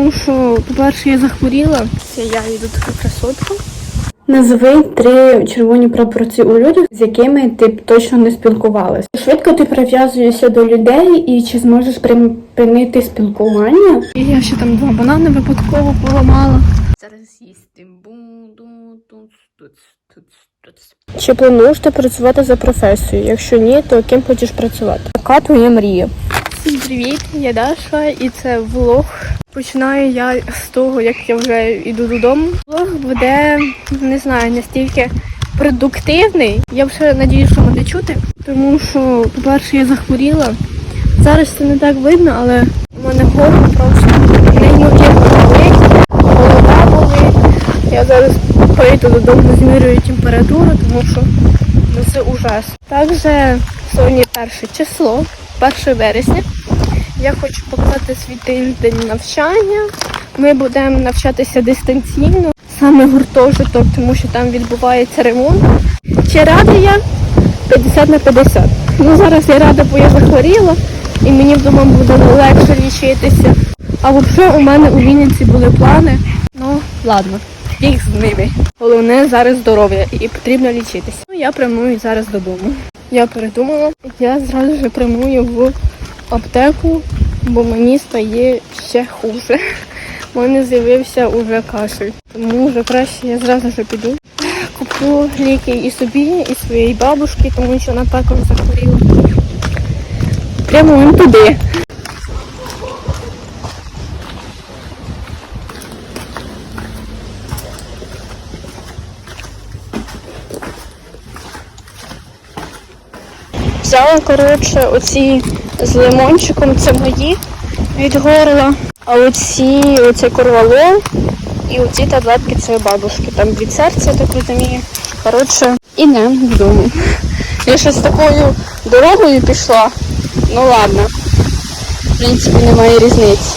Тому що, по-перше, я захворіла. Це я йду таку красотку. Назви три червоні прапорці у людях, з якими ти б точно не спілкувалася. Швидко ти прив'язуєшся до людей і чи зможеш припинити спілкування? І я ще там два банани випадково поламала. Зараз їсти буду. Чи плануєш ти працювати за професією? Якщо ні, то ким хочеш працювати? Яка твоя мрія? Всім привіт, я Даша, і це влог. Починаю я з того, як я вже йду додому. Влог буде, не знаю, настільки продуктивний. Я вже надію, що мене чути, тому що, по-перше, я захворіла. Зараз це не так видно, але у мене горло просто неймовірно болить, голова болить. Я зараз поїду додому, змірюю температуру, тому що ну, це ужас. Також сьогодні перше число, 1 вересня. Я хочу показати свій тиждень навчання. Ми будемо навчатися дистанційно, саме гуртожиток, тому що там відбувається ремонт. Чи рада я? 50 на 50. Ну зараз я рада, бо я захворіла, і мені вдома буде легше лічитися. А взагалі у мене у Вінниці були плани. Ну, ладно, їх з ними. Головне зараз здоров'я і потрібно лічитися. Ну, я прямую зараз додому. Я передумала, я зразу ж прямую в аптеку, бо мені стає ще хуже. У мене з'явився уже кашель. Тому вже краще я зразу ж піду. Куплю ліки і собі, і своїй бабушці, тому що вона також захворіла. Прямо він туди. Взяла, коротше, оці з лимончиком, це мої від горла. А оці, оце корвалол і оці таблетки це бабушки. Там від серця, я так розумію. Коротше, ідемо додому. Я ще з такою дорогою пішла. Ну ладно. В принципі, немає різниці.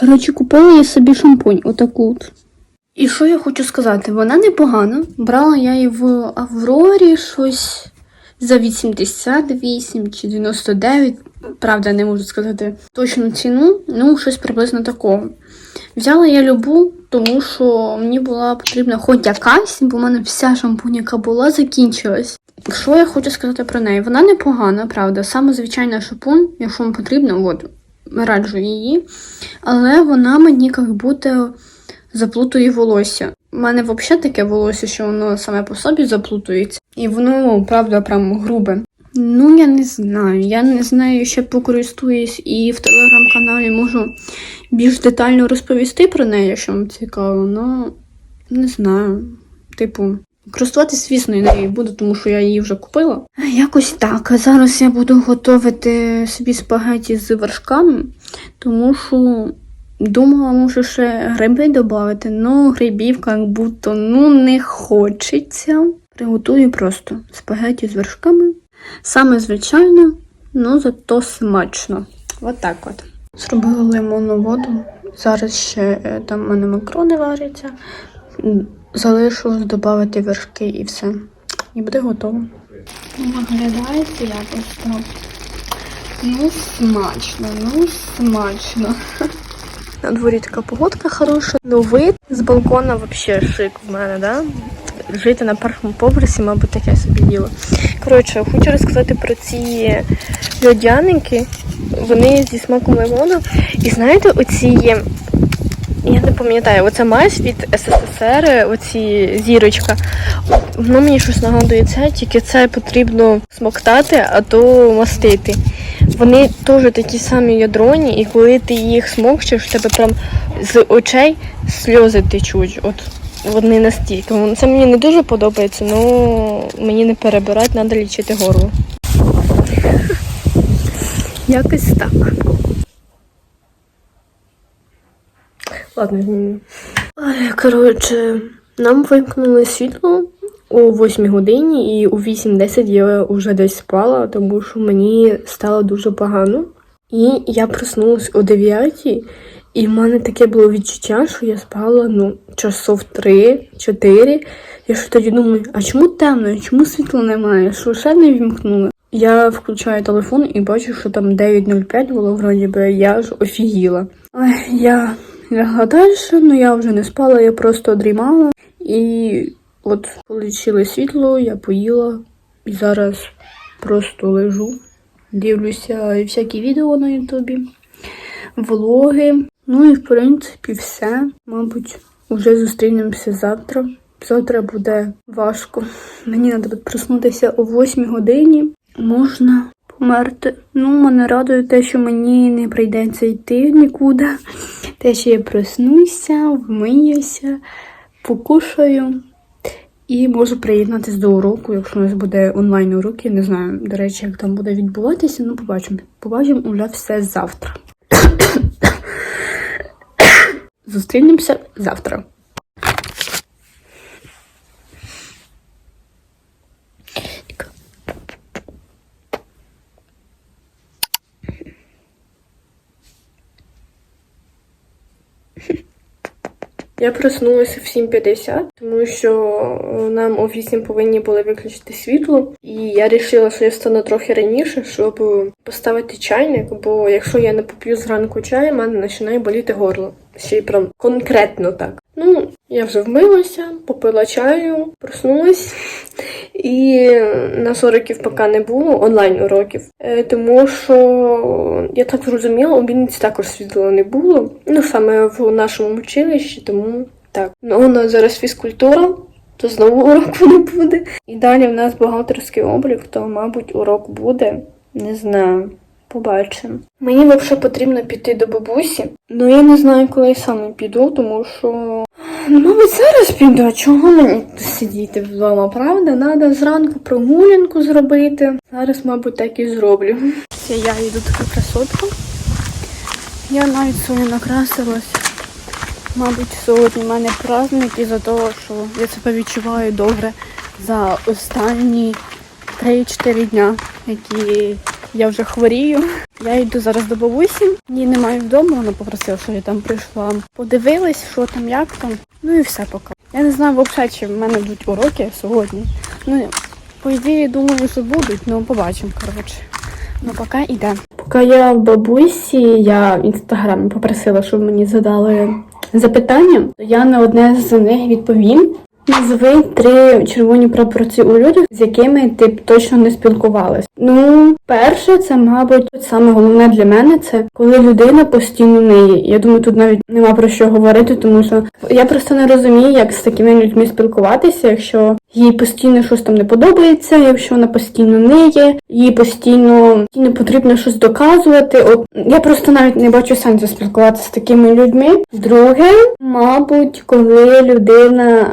Коротше, купила я собі шампунь, отаку от. І що я хочу сказати? Вона непогана. Брала я її в Аврорі щось за 88 чи 99. Правда, не можу сказати точну ціну, ну щось приблизно такого. Взяла я любу, тому що мені була потрібна хоч якась, бо в мене вся шампунь, яка була, закінчилась. Що я хочу сказати про неї? Вона непогана, правда. Саме звичайна шампунь, якщо вам потрібно, от, раджу її. Але вона мені як будто заплутує волосся. У мене взагалі таке волосся, що воно саме по собі заплутується. І воно, правда, прям грубе. Ну, я не знаю. Я не знаю, ще покористуюсь і в телеграм-каналі можу більш детально розповісти про неї, якщо вам цікаво. Ну, не знаю. Типу, користуватись, звісно, я нею буду, тому що я її вже купила. Якось так. Зараз я буду готувати собі спагеті з вершками, тому що думала, може ще гриби додати, але грибів як будто ну, не хочеться. Приготую просто спагеті з вершками. Саме звичайно, ну зато смачно. От так от. Зробила лимонну воду. Зараз ще е, там в мене макрони варяться. Залишилось додати вершки і все. І буде готово. Виглядає це якось так. Ну, смачно, ну смачно. На дворі така погодка хороша. Ну, вид з балкона взагалі шик в мене, да? Жити на першому поверсі, мабуть, таке собі діло. Коротше, хочу розказати про ці льодяники. Вони зі смаком лимону. І знаєте, оці, я не пам'ятаю, оця мазь від СССР, оці зірочка. Воно мені щось нагадує це, тільки це потрібно смоктати, а то мастити. Вони теж такі самі ядроні, і коли ти їх смокчеш, в тебе прям з очей сльози течуть. От вони настільки. Це мені не дуже подобається, але мені не перебирати, треба лічити горло. Якось так. Ладно. Коротше, нам вимкнули світло о 8 годині, і у 8.10 я вже десь спала, тому що мені стало дуже погано. І я проснулась о 9, і в мене таке було відчуття, що я спала ну, часов 3-4. Я ж тоді думаю, а чому темно? Чому світла немає? Що ще не вімкнули? Я включаю телефон і бачу, що там 9.05 було вроді би, я ж офігіла. Я лягла далі, ну я вже не спала, я просто дрімала. І от полетіли світло, я поїла і зараз просто лежу, дивлюся всякі відео на Ютубі, влоги. Ну і в принципі все. Мабуть, вже зустрінемося завтра. Завтра буде важко. Мені треба проснутися о 8 годині. Можна померти. Ну, мене радує те, що мені не прийдеться йти нікуди. Те, що я проснуся, вмиюся, покушаю і можу приєднатися до уроку, якщо у нас буде онлайн урок. Я не знаю, до речі, як там буде відбуватися. Ну, побачимо. Побачимо уже все завтра. Зустрінемося завтра. Я проснулася в 7.50, тому що е, нам о 8 повинні були виключити світло. І я вирішила, що я встану трохи раніше, щоб поставити чайник, бо якщо я не поп'ю зранку чаю, мене починає боліти горло. Ще й прям конкретно так. Ну, я вже вмилася, попила чаю, проснулась. І на уроків поки не було онлайн уроків, Е, тому що я так зрозуміла, у Вінниці також світла не було. Ну саме в нашому училищі, тому так. Ну у нас зараз фізкультура, то знову уроку не буде. І далі в нас бухгалтерський облік, то мабуть урок буде. Не знаю. Побачимо. Мені взагалі потрібно піти до бабусі. Ну я не знаю, коли я саме піду, тому що. Ну, мабуть, зараз піду. А Чого мені сидіти вдома, правда? Надо зранку прогулянку зробити. Зараз, мабуть, так і зроблю. Це я йду така красотка. Я навіть свою накрасилась. Мабуть, сьогодні в мене праздник із-за того, що я себе відчуваю добре за останні 3-4 дня, які я вже хворію. Я йду зараз до бабусі. Її немає вдома, вона попросила, що я там прийшла. Подивилась, що там, як там. Ну і все поки. Я не знаю взагалі, чи в мене будуть уроки сьогодні. Ну, по ідеї, думаю, що будуть, ну побачимо, коротше. Ну, поки йде. Поки я в бабусі, я в інстаграмі попросила, щоб мені задали запитання, я на одне з них відповім. Назви три червоні прапорці у людях, з якими ти б точно не спілкувалась. Ну, перше, це, мабуть, саме головне для мене це коли людина постійно неї. Я думаю, тут навіть нема про що говорити, тому що я просто не розумію, як з такими людьми спілкуватися, якщо їй постійно щось там не подобається, якщо вона постійно неє, їй постійно, постійно потрібно щось доказувати. От я просто навіть не бачу сенсу спілкуватися з такими людьми. Друге, мабуть, коли людина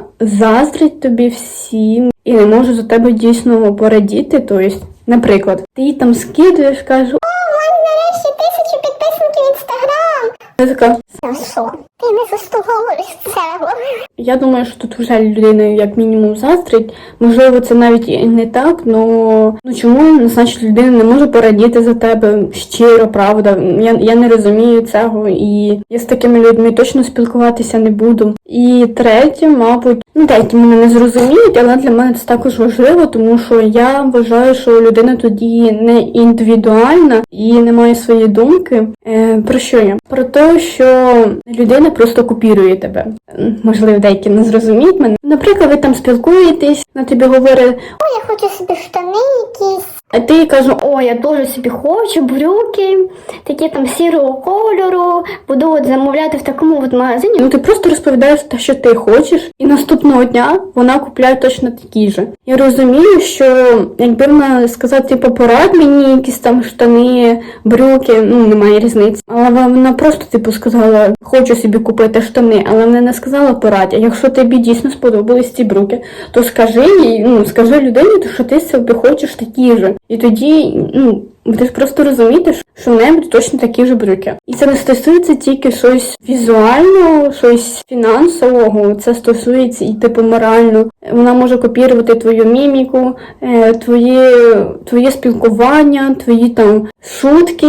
заздрить тобі всім і не може за тебе дійсно порадіти. Тобто, наприклад, ти їй там скидуєш, кажеш, У мене нарешті тисячу підписників в інстаграм. «О, така. Та що? Ти не заслуговуєш цього. Я думаю, що тут вже людина як мінімум заздрить. Можливо, це навіть і не так, но ну чому значить людина не може порадіти за тебе щиро, правда? Я, я не розумію цього, і я з такими людьми точно спілкуватися не буду. І третє, мабуть, ну деякі мене не зрозуміють, але для мене це також важливо, тому що я вважаю, що людина тоді не індивідуальна і не має своєї думки. Е, про що я? Про те, що людина просто копірує тебе. Можливо, деякі не зрозуміють мене. Наприклад, ви там спілкуєтесь, на тобі говорить, О, я хочу собі штани якісь. а ти кажу, о, я теж собі хочу брюки, такі там сірого кольору, буду от замовляти в такому от магазині. Ну ти просто розповідаєш те, що ти хочеш, і наступного дня вона купляє точно такі же. Я розумію, що якби вона сказати, типу, порад мені якісь там штани, брюки, ну немає різниці. Але вона просто типу сказала, хочу собі купити штани, але вона не сказала порад. А якщо тобі дійсно сподобались ці брюки, то скажи їй, ну скажи людині, що ти собі хочеш такі же. І тоді, ну. Будеш просто розуміти, що в неї будуть точно такі ж брюки. І це не стосується тільки щось візуального, щось фінансового, це стосується і типу морально. Вона може копірувати твою міміку, е, твоє, твоє спілкування, твої там шутки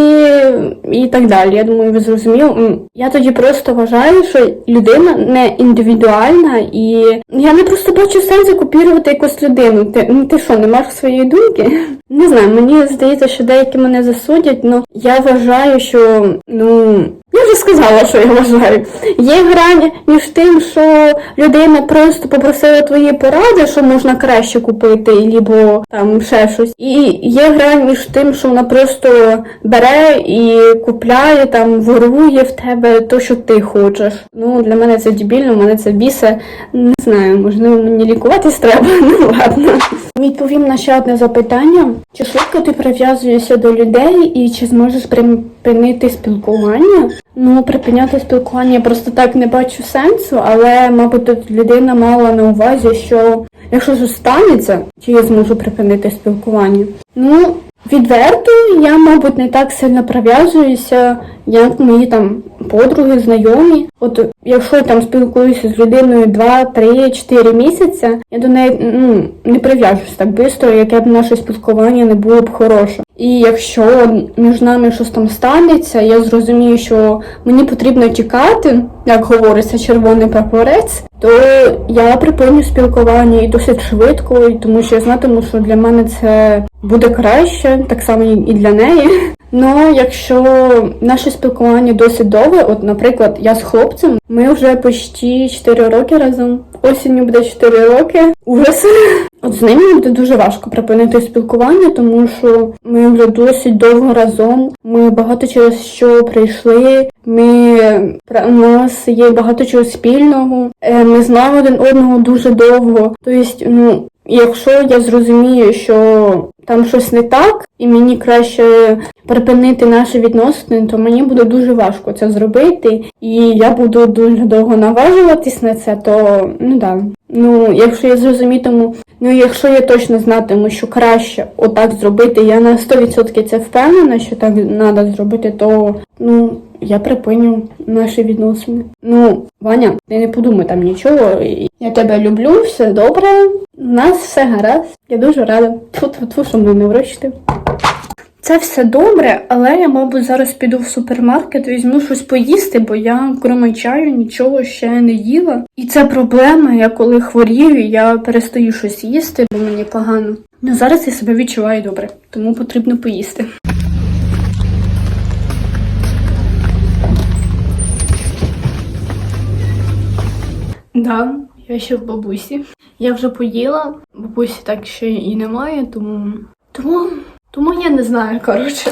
і так далі. Я думаю, ви зрозуміли. Я тоді просто вважаю, що людина не індивідуальна, і я не просто бачу сенсу копірувати якусь людину. Ти, ти що, не маєш своєї думки? Не знаю, мені здається, що деякі мене засудять, але я вважаю, що ну. Я вже сказала, що я вважаю. Є грань між тим, що людина просто попросила твої поради, що можна краще купити, або там ще щось. І є грань між тим, що вона просто бере і купляє, там ворує в тебе то, що ти хочеш. Ну, для мене це дебільно, мене це бісе. Не знаю, можливо, мені лікуватись треба. Ну ладно. Відповім на ще одне запитання. Чи швидко ти прив'язуєшся до людей і чи зможеш припинити спілкування? Ну, припиняти спілкування я просто так не бачу сенсу, але, мабуть, тут людина мала на увазі, що якщо ж станеться, чи я зможу припинити спілкування? Ну, відверто, я, мабуть, не так сильно прив'язуюся, як мої там подруги, знайомі. От якщо я там спілкуюся з людиною 2, 3, 4 місяці, я до неї ну, не прив'яжусь так швидко, яке б наше спілкування не було б хороше. І якщо між нами щось там станеться, я зрозумію, що мені потрібно тікати, як говориться, червоний прапорець, то я припиню спілкування і досить швидко, і тому що я знатиму, що для мене це буде краще, так само і для неї. Ну, якщо наше спілкування досить довге, от, наприклад, я з хлопцем, ми вже почти 4 роки разом. Осінню буде 4 роки. Ужас. От з ними буде дуже важко припинити спілкування, тому що ми вже досить довго разом. Ми багато через що прийшли. Ми у нас є багато чого спільного. Е, Ми знаємо один одного дуже довго. Тобто, ну. Якщо я зрозумію, що там щось не так, і мені краще припинити наші відносини, то мені буде дуже важко це зробити, і я буду дуже довго наважуватись на це, то ну да. Ну, якщо я зрозумітиму, ну якщо я точно знатиму, що краще отак зробити, я на 100% це впевнена, що так треба зробити, то ну я припиню наші відносини. Ну, Ваня, ти не подумай там нічого. Я тебе люблю, все добре. У нас все гаразд. Я дуже рада. Тьфу-тьфу-тьфу, що мене не вручити. Це все добре, але я, мабуть, зараз піду в супермаркет, візьму щось поїсти, бо я, крім чаю, нічого ще не їла. І це проблема. Я коли хворію, я перестаю щось їсти, бо мені погано. Ну зараз я себе відчуваю добре, тому потрібно поїсти. Да, я ще в бабусі. Я вже поїла, бабусі так ще і немає, тому. Тому. Тому я не знаю, коротше.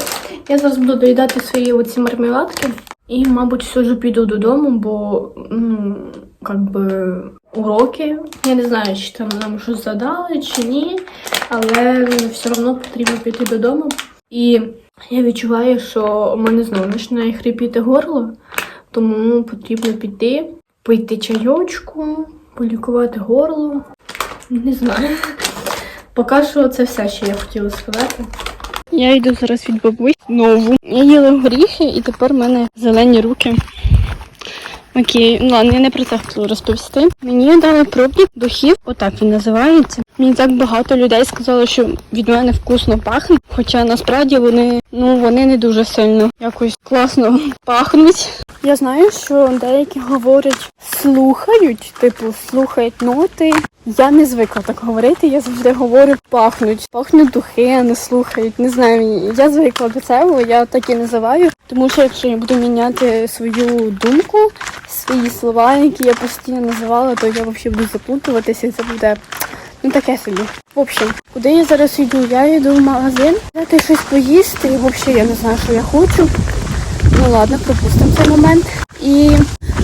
Я зараз буду доїдати свої оці мармеладки і, мабуть, все ж піду додому, бо ну, как би уроки. Я не знаю, чи там нам щось задали, чи ні, але все одно потрібно піти додому. І я відчуваю, що у мене знову починає хрипіти горло, тому потрібно піти, пити чайочку, полікувати горло. Не знаю. Поки що це все, що я хотіла сказати. Я йду зараз від бабусі нову. Я їла горіхи і тепер в мене зелені руки. Окей, ну ладно, я не про це хотіла розповісти. Мені дали пробник духів, отак він називається. Мені так багато людей сказали, що від мене вкусно пахне, хоча насправді вони, ну вони не дуже сильно якось класно пахнуть. Я знаю, що деякі говорять слухають, типу слухають ноти. Я не звикла так говорити, я завжди говорю пахнуть. Пахнуть духи, не слухають. Не знаю, я звикла до цього, я так і називаю. Тому що якщо я буду міняти свою думку, свої слова, які я постійно називала, то я взагалі буду заплутуватися і це буде ну таке собі. В общем, куди я зараз йду? Я йду в магазин, взяти щось поїсти, і взагалі я не знаю, що я хочу. Ну ладно, пропустимо цей момент. І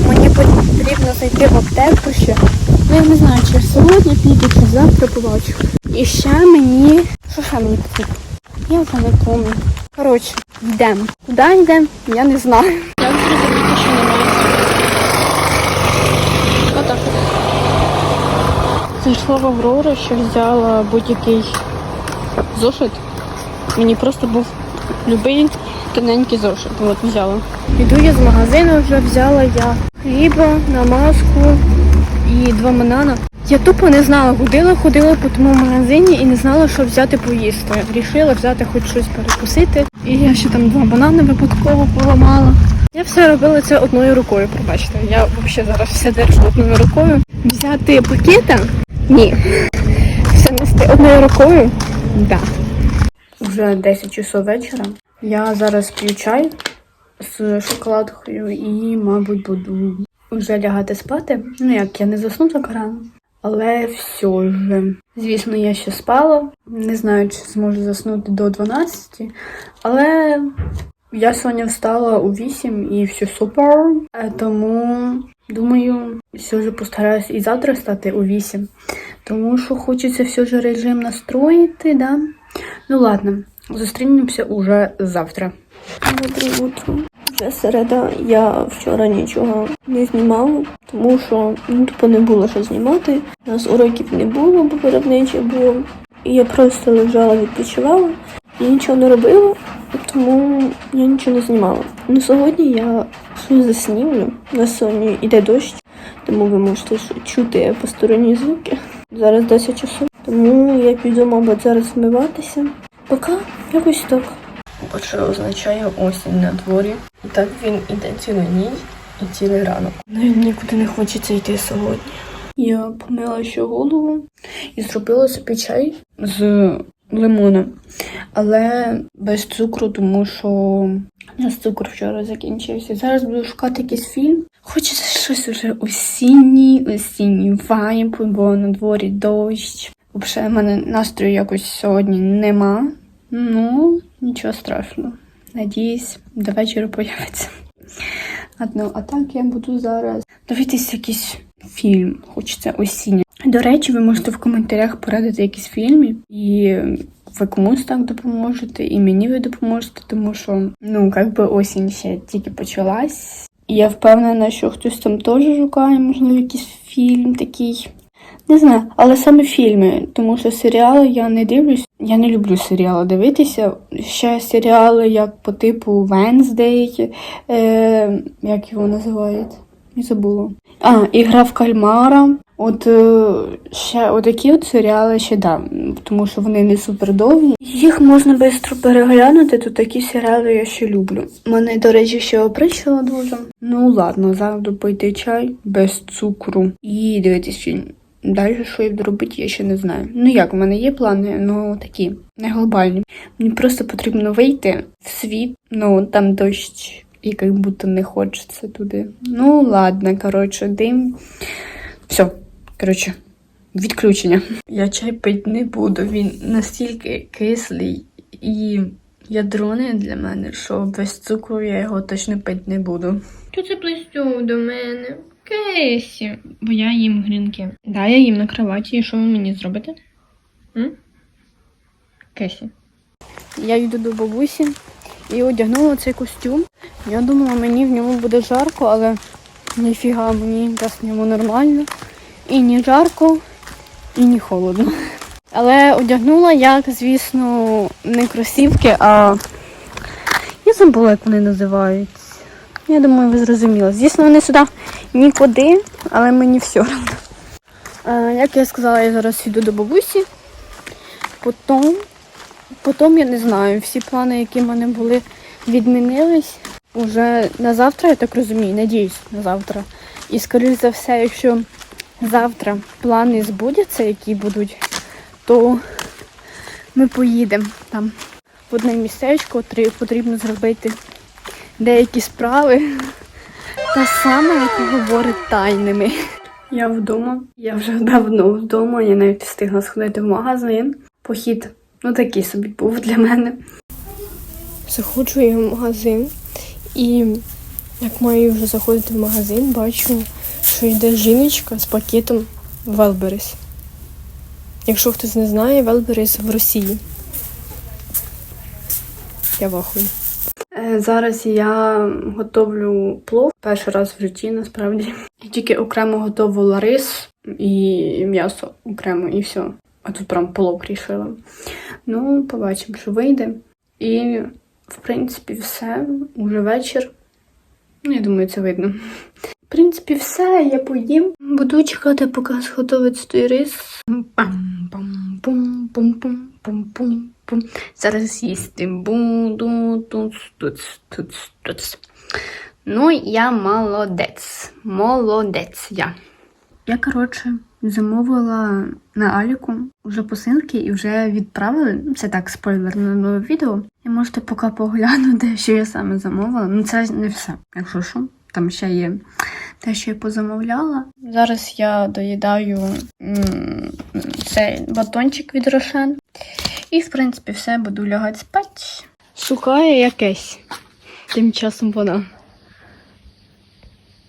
мені потрібно зайти в аптеку ще. Ну я не знаю, чи сьогодні піду, чи завтра побачу. І ще мені. Що ще мені потрібно? Я вже не пам'ятаю. Коротше, йдемо. Куди йдемо? Я не знаю. Я вже розумію, що немає. Отак. Зайшла в Аврору, що взяла будь-який зошит. Мені просто був Любий тоненький зошит. От взяла. Іду я з магазину, вже взяла я хліба, намазку і два банана. Я тупо не знала, ходила, ходила по тому магазині і не знала, що взяти поїсти. Рішила взяти хоч щось перекусити. І я ще там два банани випадково поламала. Я все робила це одною рукою, пробачте. Я взагалі зараз все держу одною рукою. Взяти пакета? Ні. Все нести одною рукою? Да. Вже 10 часов вечора. Я зараз п'ю чай з шоколадкою і, мабуть, буду вже лягати спати. Ну як, я не засну так рано. Але все ж. Звісно, я ще спала. Не знаю, чи зможу заснути до 12. Але я сьогодні встала у 8 і все супер. Е, Тому думаю, все ж постараюсь і завтра стати у 8. Тому що хочеться все ж режим настроїти, да? Ну ладно, зустрінемося уже завтра. Доброе утро. Вже середа. Я вчора нічого не знімала, тому що ну, тупо не було що знімати. У нас уроків не було, бо виробниче було. І я просто лежала, відпочивала і нічого не робила, тому я нічого не знімала. Ну сьогодні я щось заснімлю. У нас сьогодні йде дощ, тому ви можете чути посторонні звуки. Зараз 10 часов. Тому я піду, мабуть, зараз вмиватися. Поки якось так. От що означає осінь на дворі. І так він іде цілу ніч і цілий ранок. Навіть нікуди не хочеться йти сьогодні. Я помила ще голову і зробила собі чай з лимоном, але без цукру, тому що у нас цукор вчора закінчився. Зараз буду шукати якийсь фільм. Хочеться щось уже осінній, осінній вайб, бо на дворі дощ. Взагалі, в мене настрою якось сьогодні нема. Ну, нічого страшного. Надіюсь, до вечора появиться. Одно, а так я буду зараз дивитися якийсь фільм. Хочеться осіння. До речі, ви можете в коментарях порадити якісь фільми, і ви комусь так допоможете, і мені ви допоможете, тому що ну як би осінь ще тільки почалась. Я впевнена, що хтось там теж шукає, можливо, якийсь фільм такий. Не знаю, але саме фільми, тому що серіали я не дивлюсь. Я не люблю серіали дивитися. Ще серіали, як по типу Венздей, е, як його називають? Не забула. А, Ігра в кальмара. От е, ще отакі от серіали ще да, тому що вони не супер довгі. Їх можна швидко переглянути, то такі серіали я ще люблю. Мене, до речі, ще опричило дуже. Ну ладно, завжди пойти чай без цукру і дивитись фільм. Далі, що я буду робити, я ще не знаю. Ну як, в мене є плани, ну такі, не глобальні. Мені просто потрібно вийти в світ, ну там дощ, і як будто не хочеться туди. Ну ладно, коротше, дим. Все, коротше, відключення. Я чай пити не буду, він настільки кислий і ядроний для мене, що без цукру я його точно пити не буду. Хто це плестюв до мене? Кесі. Бо я їм грінки. Да, я їм на кроваті. І що ви мені зробите? М? Я йду до бабусі і одягнула цей костюм. Я думала, мені в ньому буде жарко, але ніфіга мені якраз в ньому нормально. І ні жарко, і ні холодно. Але одягнула як, звісно, не кросівки, а я забула, як вони називаються. Я думаю, ви зрозуміли. Звісно, вони сюди нікуди, але мені все одно. Як я сказала, я зараз йду до бабусі. Потім Потім я не знаю, всі плани, які в мене були, відмінились. Уже на завтра, я так розумію, надіюсь, на завтра. І скоріш за все, якщо завтра плани збудяться, які будуть, то ми поїдемо там в одне містечко, потрібно зробити деякі справи. Та саме, як і говорить, тайними. Я вдома, я вже давно вдома, я навіть встигла сходити в магазин. Похід Ну, такий собі був для мене. Заходжу я в магазин і як маю вже заходити в магазин, бачу, що йде жіночка з пакетом Велберес. Якщо хтось не знає, Велберес в Росії. Я вахую. Е, Зараз я готовлю плов перший раз в житті, насправді. Я тільки окремо готувала рис і м'ясо окремо, і все. А тут прям плов рішила. Ну, побачимо, що вийде. І в принципі, все. Уже вечір. Ну, я думаю, це видно. В принципі, все, я поїм. Буду чекати, поки зготовиться той рис. Пам-пам-пум-пум-пум-пум-пум-пум. Зараз їсти буду. Тут, тут, тут, тут. Ну, я молодець. Молодець я. Я, коротше, замовила на Аліку вже посилки і вже відправили. Це так, спойлер на нове відео. І можете поки поглянути, що я саме замовила. Ну, це не все, якщо що. Там ще є те, що я позамовляла. Зараз я доїдаю цей батончик від Рошен. І, в принципі, все, буду лягати спати. Шукає якесь. Тим часом вона.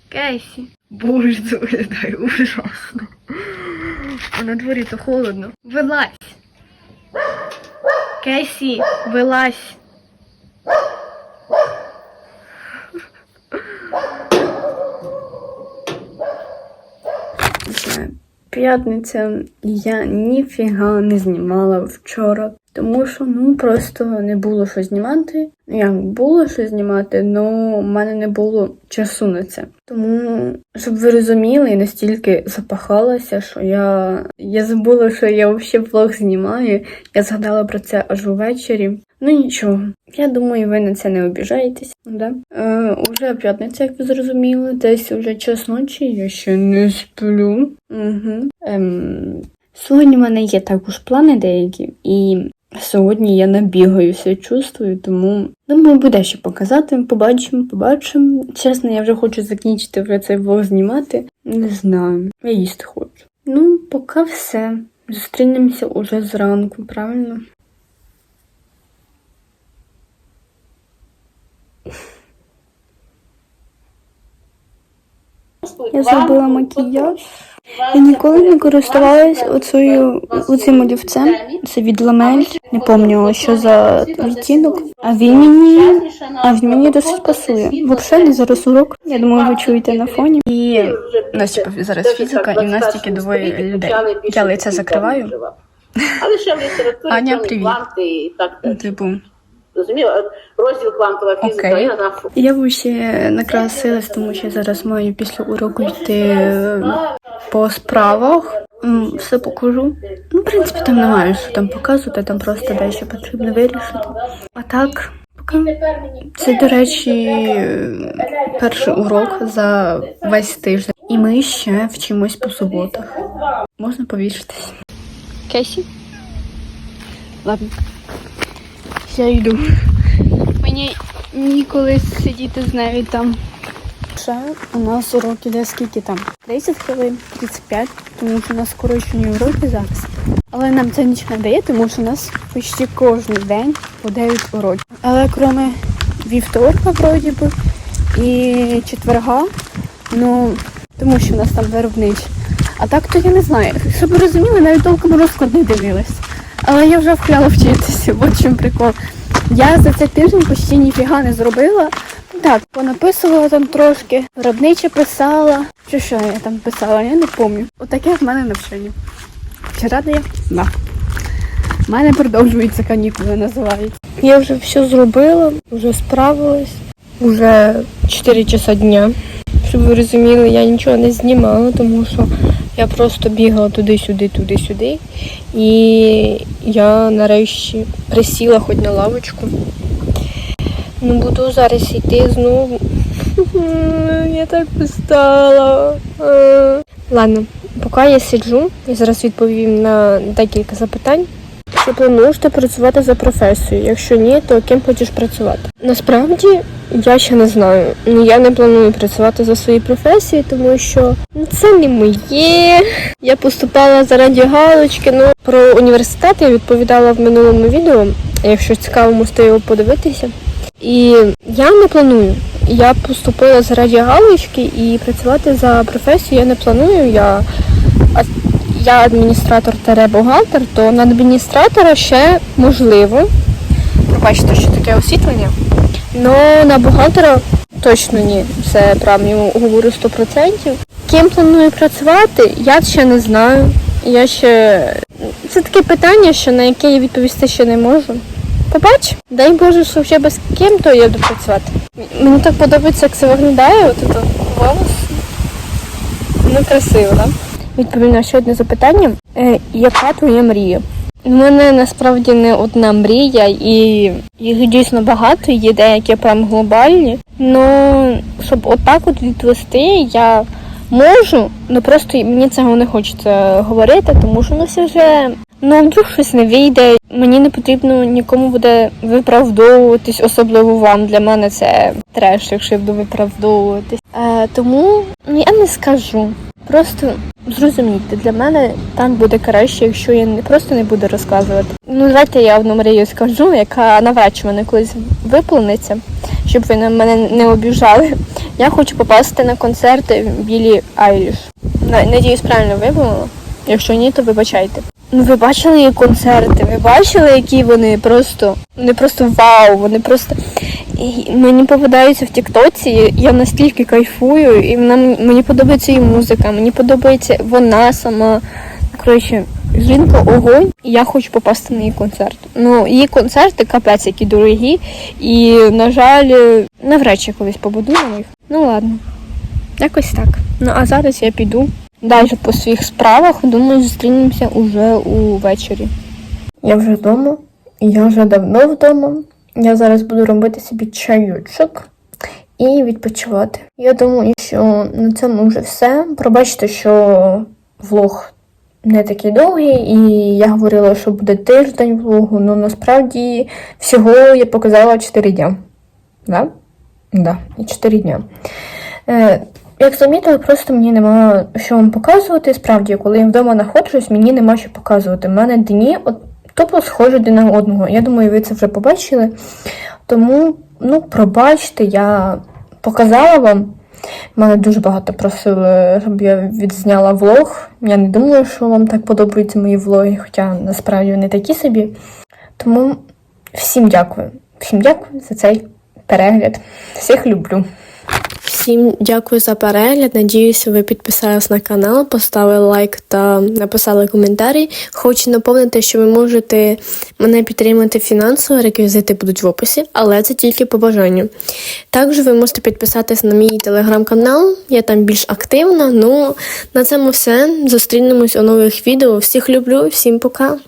Кейсі. Боже, це виглядає ужасно. А на дворі то холодно. Вилазь. Кейсі, вилазь. П'ятниця, я ніфіга не знімала вчора. Тому що ну просто не було що знімати. Ну, Як було що знімати, але в мене не було часу на це. Тому, щоб ви розуміли, я настільки запахалася, що я, я забула, що я взагалі влог знімаю. Я згадала про це аж увечері. Ну нічого, я думаю, ви на це не обіжаєтесь. Да? Е, уже п'ятниця, як ви зрозуміли, десь уже час ночі, я ще не сплю. Угу. Ем, сьогодні в мене є також плани деякі, і сьогодні я набігаюся, чувствую, тому думаю, буде що показати. Побачимо, побачимо. Чесно, я вже хочу закінчити вже цей влог знімати. Не знаю, я їсти хочу. Ну, поки все. Зустрінемося уже зранку, правильно? Я зробила макіяж. Я ніколи не користувалась оцею, оцим олівцем. Це від Ламель. Не пам'ятаю, що за відтінок. А він мені, а він мені досить пасує. Взагалі зараз урок. Я думаю, ви чуєте на фоні. І у нас типу, зараз фізика, і в нас тільки двоє людей. Я лице закриваю. Але ще в літературі Аня, привіт. кванти і так далі. Типу, Розумієте? Розділ квантова фізика, Окей. на я ще накрасилась, тому що зараз маю після уроку йти по справах. Все покажу. Ну, в принципі, там немає що там показувати, там просто дещо потрібно вирішити. А так, поки це, до речі, перший урок за весь тиждень. І ми ще вчимось по суботах. Можна повішатись. Кесі? Ладно. Я йду. Мені ніколи сидіти з нею там. Ще у нас урок іде скільки там? 10 хвилин, 35, тому що у нас скорочені уроки зараз. Але нам це нічого не дає, тому що у нас почти кожен день по 9 уроків. Але крім вівторка, вроді би, і четверга, ну, тому що у нас там виробничі. А так то я не знаю. Щоб ви розуміли, навіть толком розклад не дивилась. Але я вже вкляла вчитися, от чим прикол. Я за цей тиждень почти ніфіга не зробила. Так, понаписувала там трошки, виробниче писала. Чи що я там писала, я не пам'ятаю. Отаке в мене навчання. Чи рада я? Да. У мене продовжуються канікули, називається. Я вже все зробила, вже справилась. Уже 4 часа дня. Щоб ви розуміли, я нічого не знімала, тому що я просто бігала туди-сюди, туди-сюди. І я нарешті присіла хоч на лавочку. Ну, буду зараз йти знову. Я так устала. Ладно, поки я сиджу, я зараз відповім на декілька запитань. Чи плануєш ти працювати за професією? Якщо ні, то ким хочеш працювати? Насправді я ще не знаю. Ну я не планую працювати за своєю професією, тому що ну, це не моє. Я поступала заради галочки. Ну про університет я відповідала в минулому відео. Якщо цікаво, можете його подивитися. І я не планую. Я поступила заради галочки і працювати за професією я не планую. Я, я адміністратор тере бухгалтер, то на адміністратора ще можливо. Пробачте, що таке освітлення. Ну на бухгалтера точно ні. Це правильно говорю 100%. Ким планую працювати, я ще не знаю. Я ще. Це таке питання, що на яке я відповісти ще не можу. Побач, дай Боже, що вже без ким то я буду працювати. Мені так подобається, як це виглядає, от це волос. Ну, красиво, так? Відповім на ще одне запитання. Е, яка твоя мрія? У мене насправді не одна мрія, і їх дійсно багато, є деякі прям глобальні. Ну, щоб отак от відвести, я можу, ну просто мені цього не хочеться говорити, тому що ну все вже ну вдруг щось не вийде. Мені не потрібно нікому буде виправдовуватись, особливо вам. Для мене це треш, якщо я буду виправдовуватись. Е, тому ну, я не скажу. Просто зрозумійте, для мене там буде краще, якщо я не просто не буду розказувати. Ну, давайте я одну мрію скажу, яка навряд чи мене колись виповниться, щоб ви на мене не обіжали. Я хочу попасти на концерт Білі Айліш. На- Надіюсь, правильно вимовила. Якщо ні, то вибачайте. Ну, ви бачили її концерти, ви бачили, які вони просто. Вони просто вау, вони просто. Мені попадаються в Тіктоці, я настільки кайфую, і вона мені- подобається її музика, мені подобається вона сама. Коротше, жінка огонь, я хочу попасти на її концерт. Ну, її концерти капець, які дорогі, і, на жаль, навряд чи колись побуду них. Ну ладно, якось так. Ну а зараз я піду далі по своїх справах. Думаю, зустрінемося уже увечері. Я вже вдома, я вже давно вдома. Я зараз буду робити собі чайочок і відпочивати. Я думаю, що на цьому вже все. Пробачте, що влог не такий довгий, і я говорила, що буде тиждень влогу, але насправді всього я показала 4 дня. Да? Да, 4 дня. Як замітили, просто мені нема що вам показувати. Справді, коли я вдома знаходжусь, мені нема що показувати. У мене дні от, тупо схожі один на одного. Я думаю, ви це вже побачили. Тому, ну, пробачте, я показала вам. Мене дуже багато просили, щоб я відзняла влог. Я не думаю, що вам так подобаються мої влоги, хоча насправді вони такі собі. Тому всім дякую. Всім дякую за цей перегляд. Всіх люблю. Всім дякую за перегляд. Надіюся, ви підписались на канал, поставили лайк та написали коментарі. Хочу напомнити, що ви можете мене підтримати фінансово, реквізити будуть в описі, але це тільки по бажанню. Також ви можете підписатись на мій телеграм-канал, я там більш активна. Ну на цьому все. Зустрінемось у нових відео. Всіх люблю, всім пока!